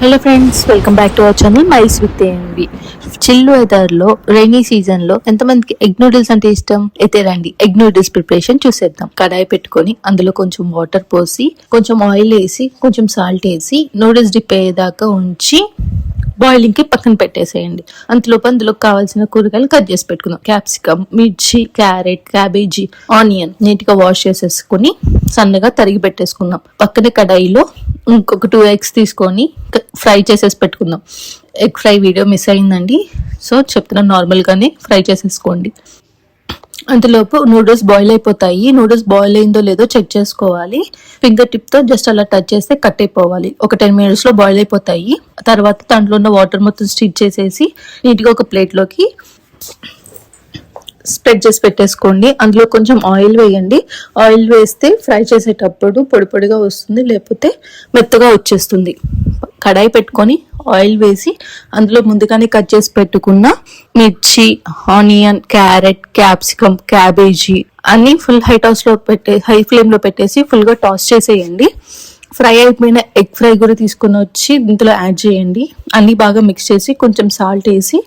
Hello friends welcome back to our channel mice with AMB chill వెదర్లో rainy సీజన్లో ఎంతమందికి egg noodles అంటే ఇష్టం? అయితే రండి ఎగ్ నూడిల్స్ ప్రిపరేషన్ చూసేద్దాం. కడాయి పెట్టుకొని అందులో కొంచెం వాటర్ పోసి కొంచెం ఆయిల్ వేసి కొంచెం సాల్ట్ వేసి నూడిల్స్ డిప్ అయ్యేదాకా ఉంచి బాయిలింగ్కి పక్కన పెట్టేసేయండి. అంతలోపు అందులో కావాల్సిన కూరగాయలు కట్ చేసి పెట్టుకుందాం. క్యాప్సికమ్ మిర్చి క్యారెట్ క్యాబేజీ ఆనియన్ నీట్గా వాష్ చేసేసుకుని సన్నగా తరిగి పెట్టేసుకుందాం. పక్కనే కడాయిలో ఇంకొక టూ ఎగ్స్ తీసుకొని ఫ్రై చేసేసి పెట్టుకుందాం. ఎగ్ ఫ్రై వీడియో మిస్ అయిందండి. సో చెప్తున్నాను నార్మల్గానే ఫ్రై చేసేసుకోండి. అంతలోపు నూడిల్స్ బాయిల్ అయిపోతాయి. నూడిల్స్ బాయిల్ అయిందో లేదో చెక్ చేసుకోవాలి. ఫింగర్ టిప్తో జస్ట్ అలా టచ్ చేస్తే కట్ అయిపోవాలి. ఒక టెన్ మినిట్స్లో బాయిల్ అయిపోతాయి. తర్వాత దాంట్లో ఉన్న వాటర్ మొత్తం స్టిచ్ చేసేసి నీట్గా ఒక ప్లేట్లోకి స్ప్రెడ్ చేసి పెట్టేసుకోండి. అందులో కొంచెం ఆయిల్ వేయండి. ఆయిల్ వేస్తే ఫ్రై చేసేటప్పుడు పొడి పొడిగా వస్తుంది లేకపోతే మెత్తగా వచ్చేస్తుంది. కడాయి పెట్టుకొని ఆయిల్ వేసి అందులో ముందుగానే కట్ చేసి పెట్టుకున్న మిర్చి ఆనియన్ క్యారెట్ క్యాప్సికమ్ క్యాబేజీ అన్ని ఫుల్ హై టాస్లో పెట్టే హై ఫ్లేమ్లో పెట్టేసి ఫుల్గా టాస్ చేసేయండి. ఫ్రై అయిపోయిన ఎగ్ ఫ్రై కూడా తీసుకొని వచ్చి ఇందులో యాడ్ చేయండి. అన్ని బాగా మిక్స్ చేసి కొంచెం సాల్ట్ వేసి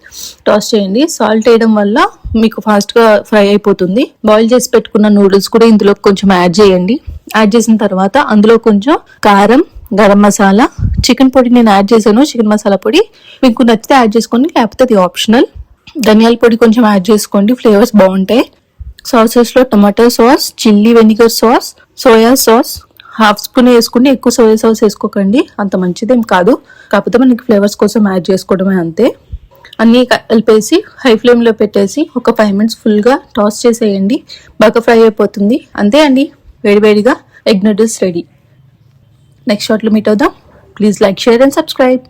టాస్ చేయండి. సాల్ట్ వేయడం వల్ల మీకు ఫాస్ట్గా ఫ్రై అయిపోతుంది. బాయిల్ చేసి పెట్టుకున్న నూడిల్స్ కూడా ఇందులో కొంచెం యాడ్ చేయండి. యాడ్ చేసిన తర్వాత అందులో కొంచెం కారం గరం మసాలా చికెన్ పొడి నేను యాడ్ చేశాను. చికెన్ మసాలా పొడి మీకు నచ్చితే యాడ్ చేసుకోండి లేకపోతే అది ఆప్షనల్. ధనియాల పొడి కొంచెం యాడ్ చేసుకోండి ఫ్లేవర్స్ బాగుంటాయి. సాసెస్లో tomato sauce chilli vinegar sauce soya sauce half spoon వేసుకుని ఎక్కువ సోయా సాస్ వేసుకోకండి. అంత మంచిదేం కాదు. కాకపోతే మనకి ఫ్లేవర్స్ కోసం యాడ్ చేసుకోవడమే అంతే. అన్నీ కలిపేసి హై ఫ్లేమ్లో పెట్టేసి ఒక ఫైవ్ మినిట్స్ ఫుల్గా టాస్ చేసేయండి. బాగా ఫ్రై అయిపోతుంది. అంతే అండి. వేడివేడిగా ఎగ్ నూడిల్స్ రెడీ. నెక్స్ట్ షార్ట్లో మీట్ అవుదాం please like share and subscribe